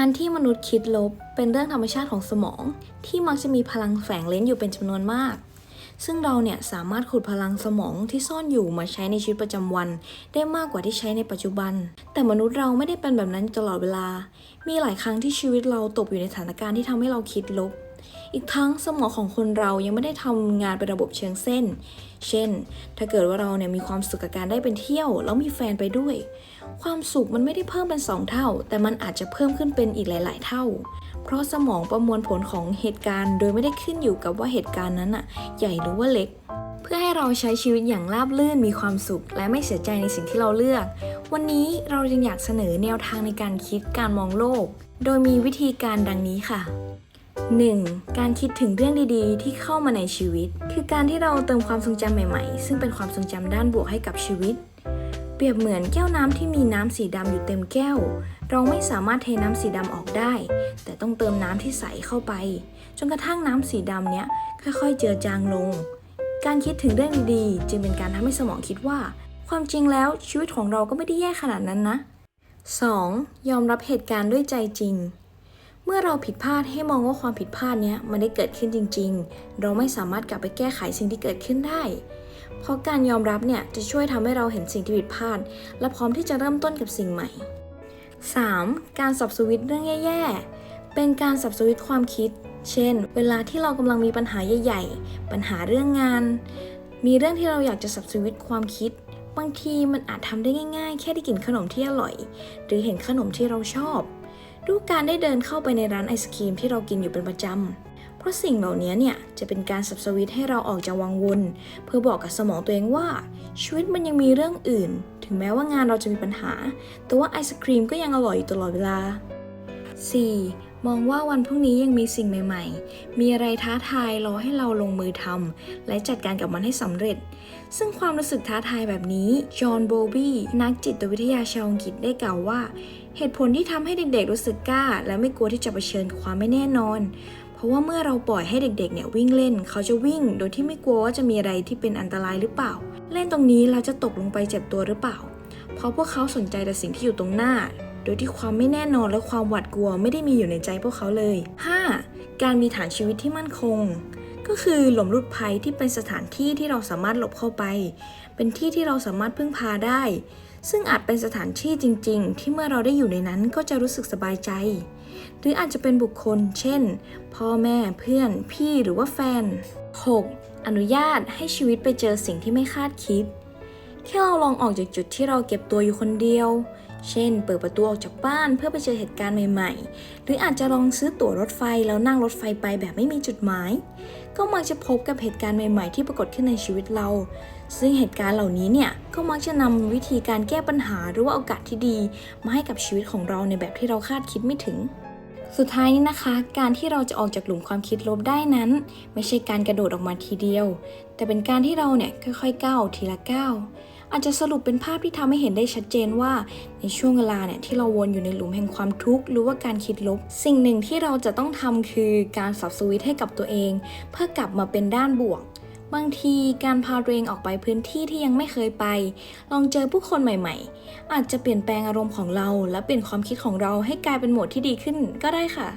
การที่มนุษย์คิดลบเป็นเรื่องธรรมชาติของสมอง ที่มักจะมีพลังแฝงเล้นอยู่เป็นจำนวนมาก ซึ่งเราเนี่ยสามารถขุดพลังสมองที่ซ่อนอยู่มาใช้ในชีวิตประจำวัน ได้มากกว่าที่ใช้ในปัจจุบัน แต่มนุษย์เราไม่ได้เป็นแบบนั้นตลอดเวลา มีหลายครั้งที่ชีวิตเราตกอยู่ในสถานการณ์ที่ทำให้เราคิดลบ อีกทั้งสมองของคนเรายังไม่ได้ทำงานเป็นระบบเชิงเส้น เช่น ถ้าเกิดว่าเราเนี่ยมีความสุขกับการได้เป็นเที่ยว แล้วมีแฟนไปด้วย ความสุขมันไม่ได้เพิ่มเป็นสองเท่า แต่มันอาจจะเพิ่มขึ้นเป็นอีกหลาย ๆ เท่า เพราะสมองประมวลผลของเหตุการณ์ โดยไม่ได้ขึ้นอยู่กับว่าเหตุการณ์นั้นอะใหญ่หรือว่าเล็ก เพื่อให้เราใช้ชีวิตอย่างราบรื่นมีความสุข และไม่เสียใจในสิ่งที่เราเลือก วันนี้เราจึงอยากเสนอแนวทางในการคิดการมองโลก โดยมีวิธีการดังนี้ค่ะ 1. การคิดถึงเรื่องดีๆ ที่เข้ามาในชีวิต คือการที่เราเติมความทรงจำใหม่ๆ ซึ่งเป็นความทรงจำด้านบวกให้กับชีวิต เปรียบเหมือนแก้วน้ำที่มีน้ำสีดำอยู่เต็มแก้ว เราไม่สามารถเทน้ำสีดำออกได้ แต่ต้องเติมน้ำที่ใสเข้าไป จนกระทั่งน้ำสีดำเนี้ยค่อยๆ เจือจางลง การคิดถึงเรื่องดีๆ จึงเป็นการทำให้สมองคิดว่า ความจริงแล้วชีวิตของเราก็ไม่ได้แย่ขนาดนั้นนะ 2. ยอมรับเหตุการณ์ด้วยใจจริง เมื่อเราผิดพลาดให้มองว่าความผิดพลาดเนี้ยมันได้เกิดขึ้นจริง ๆ เราไม่สามารถกลับไปแก้ไขสิ่งที่เกิดขึ้นได้ เพราะการยอมรับเนี่ยจะช่วยทำให้เราเห็นสิ่งที่ผิดพลาด และพร้อมที่จะเริ่มต้นกับสิ่งใหม่ 3. การสับสวิตช์เรื่องแย่ๆ เป็นการสับสวิตช์ความคิด เช่น เวลาที่เรากำลังมีปัญหาใหญ่ๆ ปัญหาเรื่องงาน มีเรื่องที่เราอยากจะสับสวิตช์ความคิด บางทีมันอาจทำได้ง่าย ๆ แค่ได้กินขนมที่อร่อย หรือเห็นขนมที่เราชอบ ด้วยการได้เดินเข้าไปในร้านไอศครีมที่เรากินอยู่เป็นประจำ เพราะสิ่งเหล่านี้เนี่ยจะเป็นการสับสวิตให้เราออกจากวังวน เพื่อบอกกับสมองตัวเองว่า ชีวิตมันยังมีเรื่องอื่น ถึงแม้ว่างานเราจะมีปัญหา แต่ว่าไอศครีมก็ยังอร่อยอยู่ตลอดเวลา 4. มองว่าวันพรุ่งนี้ยังมีสิ่งใหม่ ๆ มีอะไรท้าทายรอให้เราลงมือทำและจัดการกับมันให้สำเร็จ ซึ่งความรู้สึกท้าทายแบบนี้ จอห์น โบบี้ นักจิตวิทยาชาวอังกฤษได้กล่าวว่า เหตุผลที่ทำให้เด็กๆรู้สึกกล้า และไม่กลัวที่จะเผชิญกับความไม่แน่นอน เพราะว่าเมื่อเราปล่อยให้เด็กๆ เนี่ยวิ่งเล่น เขาจะวิ่ง โดยที่ไม่กลัวว่าจะมีอะไรที่เป็นอันตรายหรือเปล่า เล่นตรงนี้เราจะตกลงไปเจ็บตัวหรือเปล่า เพราะพวกเขาสนใจแต่สิ่งที่อยู่ตรงหน้า ดยที่ความไม่แน่นอนและความหวาดกลัวไม่ได้มีอยู่ในใจพวกเขาเลย 5. การมีฐานชีวิตที่มั่นคง ก็คือหลมรุดภัยที่เป็นสถานที่ที่เราสามารถหลบเข้าไป เป็นที่ที่เราสามารถพึ่งพาได้ ซึ่งอาจเป็นสถานที่จริง ๆ ที่เมื่อเราได้อยู่ในนั้นก็จะรู้สึกสบายใจ หรืออาจจะเป็นบุคคล เช่น พ่อแม่เพื่อน พี่หรือว่าแฟน 6. อนุญาตให้ชีวิตไปเจอสิ่งที่ไม่คาดคิดแค่เราลองออกจากจุดที่เราเก็บตัวอยู่คนเดียว เช่น เปิดประตูออกจากบ้านเพื่อไปเจอเหตุการณ์ใหม่ๆ หรืออาจจะลองซื้อตั๋วรถไฟแล้วนั่งรถไฟไปแบบไม่มีจุดหมาย ก็มักจะพบกับเหตุการณ์ใหม่ๆ ที่ปรากฏขึ้นในชีวิตเรา ซึ่งเหตุการณ์เหล่านี้เนี่ยก็มักจะนำวิธีการแก้ปัญหาหรือว่าโอกาสที่ดี มาให้กับชีวิตของเราในแบบที่เราคาดคิดไม่ถึงสุดท้ายนี้นะคะ การที่เราจะออกจากหลุมความคิดลบได้นั้น ไม่ใช่การกระโดดออกมาทีเดียว แต่เป็นการที่เราเนี่ยค่อยๆก้าวทีละก้าว อาจจะสรุปเป็นภาพที่ทำให้เห็นได้ชัดเจนว่า ในช่วงเวลาเนี่ยที่เราวนอยู่ในหลุมแห่งความทุกข์หรือว่าการคิดลบ สิ่งหนึ่งที่เราจะต้องทำคือการสับสวิตให้กับตัวเอง เพื่อกลับมาเป็นด้านบวกบางทีการพาตัวเองออกไปพื้นที่ที่ยังไม่เคยไป ลองเจอผู้คนใหม่ๆ อาจจะเปลี่ยนแปลงอารมณ์ของเรา และเปลี่ยนความคิดของเราให้กลายเป็นโหมดที่ดีขึ้นก็ได้ค่ะ